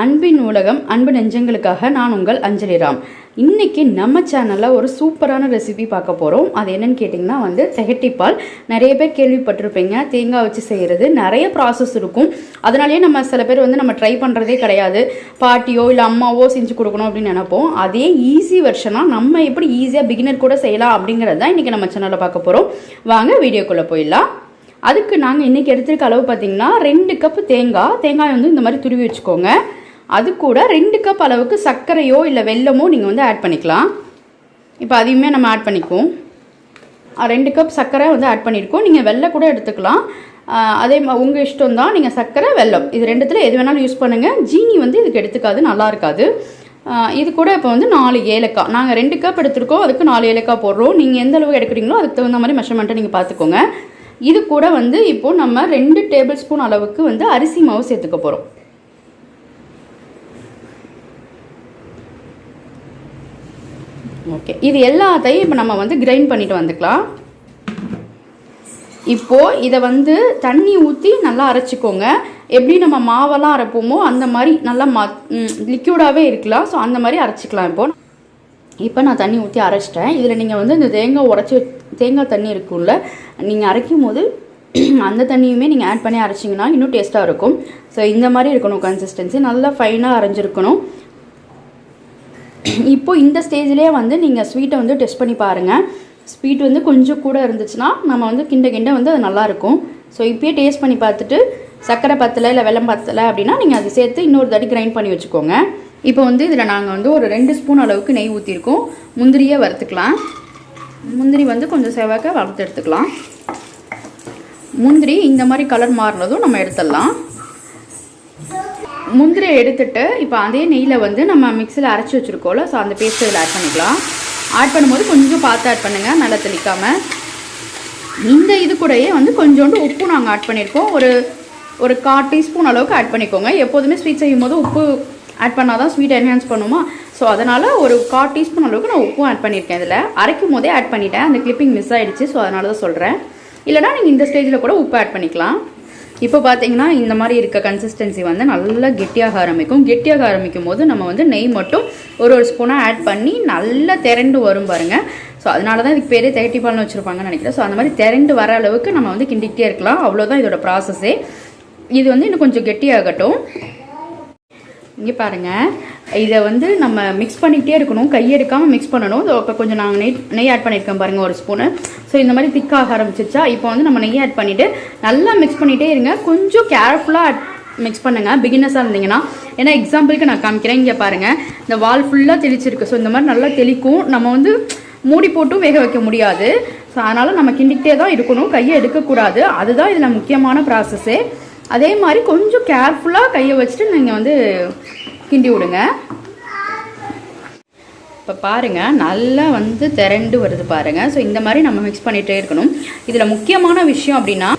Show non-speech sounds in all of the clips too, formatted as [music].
அன்பின் உலகம் அன்பு நெஞ்சங்களுக்காக நான் உங்கள் அஞ்சலி ராம். இன்னைக்கு நம்ம சேனலில் ஒரு சூப்பரான ரெசிபி பார்க்க போகிறோம் அது என்னன்னு கேட்டிங்கன்னா வந்து திகட்டிப்பால் நிறைய பேர் கேள்விப்பட்டிருப்பீங்க. தேங்காய் வச்சு செய்கிறது நிறைய ப்ராசஸ் இருக்கும். அதனாலேயே நம்ம சில பேர் வந்து நம்ம ட்ரை பண்ணுறதே கிடையாது. பாட்டியோ இல்லை அம்மாவோ செஞ்சு கொடுக்கணும் அப்படின்னு நினைப்போம். அதே ஈஸி வெர்ஷனாக நம்ம எப்படி ஈஸியாக பிகினர் கூட செய்யலாம் அப்படிங்கிறது தான் இன்றைக்கி நம்ம சேனலில் பார்க்க போகிறோம் வாங்க வீடியோக்குள்ளே போயிடலாம். அதுக்கு நாங்கள் இன்றைக்கி எடுத்திருக்க அளவு பார்த்திங்கன்னா ரெண்டு கப்பு தேங்காய். தேங்காய் வந்து இந்த மாதிரி துருவி வச்சுக்கோங்க. அது கூட ரெண்டு கப் அளவுக்கு சர்க்கரையோ இல்லை வெல்லமோ நீங்கள் வந்து ஆட் பண்ணிக்கலாம். இப்போ அதையுமே நம்ம ஆட் பண்ணிக்குவோம். ரெண்டு கப் சர்க்கரை வந்து ஆட் பண்ணியிருக்கோம் நீங்கள் வெல்லம் கூட எடுத்துக்கலாம். அதே மா உங்கள் இஷ்டம் தான். நீங்கள் சர்க்கரை வெல்லம் இது ரெண்டுத்தில் எது வேணாலும் யூஸ் பண்ணுங்கள் ஜீனி வந்து இதுக்கு எடுத்துக்காது நல்லா இருக்காது. இது கூட இப்போ வந்து நாலு ஏலக்காய். நாங்கள் ரெண்டு கப் எடுத்துருக்கோம். அதுக்கு நாலு ஏலக்காய் போடுறோம். நீங்கள் எந்த அளவு எடுக்கிறீங்களோ அதுக்கு தகுந்த மாதிரி மெஷர்மெண்ட்டை நீங்கள் பார்த்துக்கோங்க இது கூட வந்து இப்போது நம்ம ரெண்டு டேபிள் ஸ்பூன் அளவுக்கு வந்து அரிசி மாவு சேர்த்துக்க போகிறோம் ஓகே இது எல்லாத்தையும் இப்போ நம்ம வந்து கிரைண்ட் பண்ணிட்டு வந்துக்கலாம். இப்போது இதை வந்து தண்ணி ஊற்றி நல்லா அரைச்சிக்கோங்க. எப்படி நம்ம மாவெல்லாம் அரைப்போமோ அந்த மாதிரி நல்லா ம லிக்யூடாகவே இருக்கலாம். ஸோ அந்த மாதிரி அரைச்சிக்கலாம் இப்போது இப்போ நான் தண்ணி ஊற்றி அரைச்சிட்டேன். இதில் நீங்கள் வந்து இந்த தேங்காய் உடச்சி தேங்காய் தண்ணி இருக்கும்ல நீங்கள் அரைக்கும் போது [clears throat] அந்த தண்ணியுமே நீங்கள் ஆட் பண்ணி அரைச்சிங்கன்னா இன்னும் டேஸ்ட்டாக இருக்கும். ஸோ இந்த மாதிரி இருக்கணும் கன்சிஸ்டன்சி நல்லா ஃபைனாக அரைஞ்சிருக்கணும். [clears throat] இப்போ இந்த ஸ்டேஜ்லேயே வந்து நீங்கள் ஸ்வீட்டை வந்து டெஸ்ட் பண்ணி பாருங்கள் ஸ்வீட் வந்து கொஞ்சம் கூட இருந்துச்சுன்னா நம்ம வந்து கிண்ட கிண்ட வந்து அது நல்லாயிருக்கும் ஸோ இப்போயே டேஸ்ட் பண்ணி பார்த்துட்டு சர்க்கரை பத்தலை இல்லை வெல்லம் பத்தலை அப்படின்னா நீங்கள் அதை சேர்த்து இன்னொரு தடி கிரைண்ட் பண்ணி வச்சுக்கோங்க. இப்போ வந்து இதில் நாங்கள் வந்து ஒரு ரெண்டு ஸ்பூன் அளவுக்கு நெய் ஊற்றிருக்கோம் முந்திரியை வறுத்துக்கலாம். முந்திரி வந்து கொஞ்சம் செவக்க வறுத்து எடுத்துக்கலாம். முந்திரி இந்த மாதிரி கலர் மாறினதும் நம்ம எடுத்துடலாம். முந்திரியை எடுத்துட்டு இப்போ அதே நெய்யில் வந்து நம்ம மிக்சியில் அரைச்சி வச்சுருக்கோம்ல ஸோ அந்த பேஸ்ட் இதில் ஆட் பண்ணிக்கலாம். ஆட் பண்ணும்போது கொஞ்சம் பார்த்து ஆட் பண்ணுங்கள் நல்லா தெளிக்காமல் இந்த இது கூடயே வந்து கொஞ்சோண்டு உப்பு நாங்கள் ஆட் பண்ணியிருக்கோம் ஒரு ஒரு கால் டீஸ்பூன் அளவுக்கு ஆட் பண்ணிக்கோங்க. எப்போதுமே ஸ்வீட் செய்யும் போது உப்பு ஆட் பண்ணால் தான் ஸ்வீட் என்ஹான்ஸ் பண்ணுமா? ஸோ அதனால் ஒரு கால் டீஸ்பூன் அளவுக்கு நான் உப்பும் ஆட் பண்ணியிருக்கேன் இதில். அரைக்கும் போதே ஆட் பண்ணிட்டேன். அந்த கிளிப்பிங் மிஸ் ஆகிடுச்சு ஸோ அதனால தான் சொல்கிறேன் இல்லைனா நீங்கள் இந்த ஸ்டேஜில் கூட உப்பு ஆட் பண்ணிக்கலாம். இப்போ பார்த்தீங்கன்னா இந்த மாதிரி இருக்க கன்சிஸ்டன்சி வந்து நல்லா கெட்டியாக ஆரம்பிக்கும். கெட்டியாக ஆரம்பிக்கும் போது நம்ம வந்து நெய் மட்டும் ஒரு ஒரு ஸ்பூனாக ஆட் பண்ணி நல்லா திரண்டு வரும் பாருங்கள் ஸோ அதனால தான் இதுக்கு பேரே தேட்டி பால்னு வச்சுருப்பாங்கன்னு நினைக்கிறேன். ஸோ அந்த மாதிரி திரண்டு வர அளவுக்கு நம்ம வந்து கிண்டிக்கிட்டே இருக்கலாம். அவ்வளோதான் இதோட ப்ராசஸ்ஸே இது வந்து இன்னும் கொஞ்சம் கெட்டியாகட்டும். இங்கே பாருங்கள் இதை வந்து நம்ம மிக்ஸ் பண்ணிக்கிட்டே இருக்கணும். கையெடுக்காமல் மிக்ஸ் பண்ணணும். இதோ இப்போ கொஞ்சம் நாங்கள் நெய் நெய் ஆட் பண்ணியிருக்கேன் பாருங்கள் ஒரு ஸ்பூனு ஸோ இந்த மாதிரி திக்காக ஆரம்பிச்சிச்சா இப்போ வந்து நம்ம நெய் ஆட் பண்ணிவிட்டு நல்லா மிக்ஸ் பண்ணிகிட்டே இருங்க. கொஞ்சம் கேர்ஃபுல்லாக மிக்ஸ் பண்ணுங்கள் பிகினஸாக இருந்தீங்கன்னா. ஏன்னா எக்ஸாம்பிளுக்கு நான் காமிக்கிறேன். இங்கே பாருங்கள் இந்த வால் ஃபுல்லாக தெளிச்சிருக்கு. ஸோ இந்த மாதிரி நல்லா தெளிக்கும். நம்ம வந்து மூடி போட்டும் வேக வைக்க முடியாது. ஸோ அதனால் நம்ம கிண்டிக்கிட்டே தான் இருக்கணும். கையை எடுக்கக்கூடாது. அதுதான் இதில் முக்கியமான ப்ராசஸ்ஸே அதே மாதிரி கொஞ்சம் கேர்ஃபுல்லாக கையை வச்சுட்டு நீங்கள் வந்து கிண்டி விடுங்க. இப்போ பாருங்கள் நல்லா வந்து திரண்டு வருது பாருங்கள் ஸோ இந்த மாதிரி நம்ம மிக்ஸ் பண்ணிகிட்டே இருக்கணும். இதில் முக்கியமான விஷயம் அப்படின்னா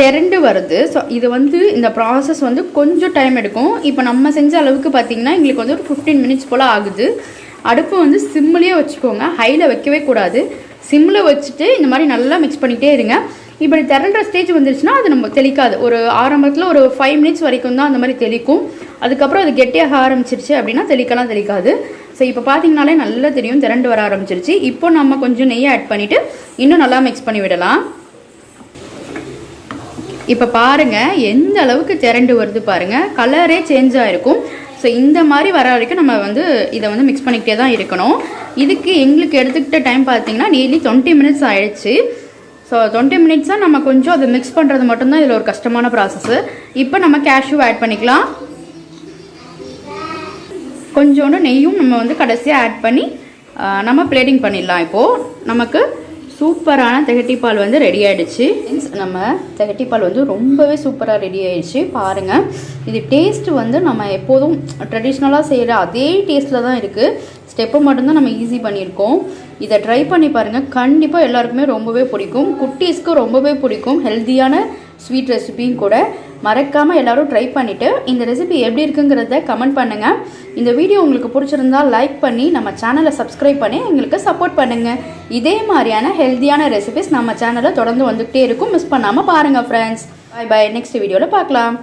திரண்டு வருது. ஸோ இது வந்து இந்த ப்ராசஸ் வந்து கொஞ்சம் டைம் எடுக்கும். இப்போ நம்ம செஞ்ச அளவுக்கு பார்த்தீங்கன்னா எங்களுக்கு வந்து ஒரு ஃபிஃப்டீன் மினிட்ஸ் போல் ஆகுது. அடுப்பு வந்து சிம்மிலே வச்சுக்கோங்க. ஹையில் வைக்கவே கூடாது. சிம்மில் வச்சுட்டு இந்த மாதிரி நல்லா மிக்ஸ் பண்ணிகிட்டே இருங்க. இப்படி திரண்ட ஸ்டேஜ் வந்துருச்சுன்னா அது நம்ம தெளிக்காது. ஒரு ஆரம்பத்தில் ஒரு ஃபைவ் மினிட்ஸ் வரைக்கும் தான் அந்த மாதிரி தெளிக்கும். அதுக்கப்புறம் அது கெட்டியாக ஆரம்பிச்சிருச்சு அப்படின்னா தெளிக்கலாம் தெளிக்காது. ஸோ இப்போ பார்த்தீங்கனாலே நல்லா தெரியும் திரண்டு வர ஆரம்பிச்சிருச்சு. இப்போ நம்ம கொஞ்சம் நெய்யை ஆட் பண்ணிவிட்டு இன்னும் நல்லா மிக்ஸ் பண்ணி விடலாம். இப்போ பாருங்கள் எந்த அளவுக்கு திரண்டு வருது பாருங்கள் கலரே சேஞ்ச் ஆகிருக்கும் ஸோ இந்த மாதிரி வர வரைக்கும் நம்ம வந்து இதை வந்து மிக்ஸ் பண்ணிக்கிட்டே தான் இருக்கணும். இதுக்கு எங்களுக்கு எடுத்துக்கிட்ட டைம் பார்த்தீங்கன்னா நியர்லி டுவெண்ட்டி மினிட்ஸ் ஆயிடுச்சு. ஸோ டுவெண்ட்டி மினிட்ஸாக நம்ம கொஞ்சம் அதை மிக்ஸ் பண்ணுறது மட்டும்தான் இதில் ஒரு கஷ்டமான ப்ராசஸ்ஸு இப்போ நம்ம கேஷ்யூ ஆட் பண்ணிக்கலாம். கொஞ்சோண்டு நெய்யும் நம்ம வந்து கடைசியாக ஆட் பண்ணி நம்ம பிளேட்டிங் பண்ணிடலாம். இப்போது நமக்கு சூப்பரான திகட்டிப்பால் வந்து ரெடி ஆகிடுச்சு மீன்ஸ் நம்ம திகட்டிப்பால் வந்து ரொம்பவே சூப்பராக ரெடி ஆகிடுச்சு பாருங்கள் இது டேஸ்ட் வந்து நம்ம எப்போதும் ட்ரெடிஷ்னலாக செய்கிற அதே டேஸ்ட்டில் தான் இருக்குது ஸ்டெப்பை மட்டும்தான் நம்ம ஈஸி பண்ணியிருக்கோம். இதை ட்ரை பண்ணி பாருங்கள் கண்டிப்பாக எல்லாருக்குமே ரொம்பவே பிடிக்கும். குட்டீஸ்க்கு ரொம்பவே பிடிக்கும். ஹெல்த்தியான ஸ்வீட் ரெசிபியும் கூட. மறக்காமல் எல்லோரும் ட்ரை பண்ணிவிட்டு இந்த ரெசிபி எப்படி இருக்குங்கிறத கமெண்ட் பண்ணுங்கள் இந்த வீடியோ உங்களுக்கு பிடிச்சிருந்தா லைக் பண்ணி நம்ம சேனலை சப்ஸ்கிரைப் பண்ணி எங்களுக்கு சப்போர்ட் பண்ணுங்கள் இதே மாதிரியான ஹெல்த்தியான ரெசிபிஸ் நம்ம சேனலில் தொடர்ந்து வந்துகிட்டே இருக்கும். மிஸ் பண்ணாமல் பாருங்கள் ஃப்ரெண்ட்ஸ் பை பை நெக்ஸ்ட் வீடியோவில் பார்க்கலாம்.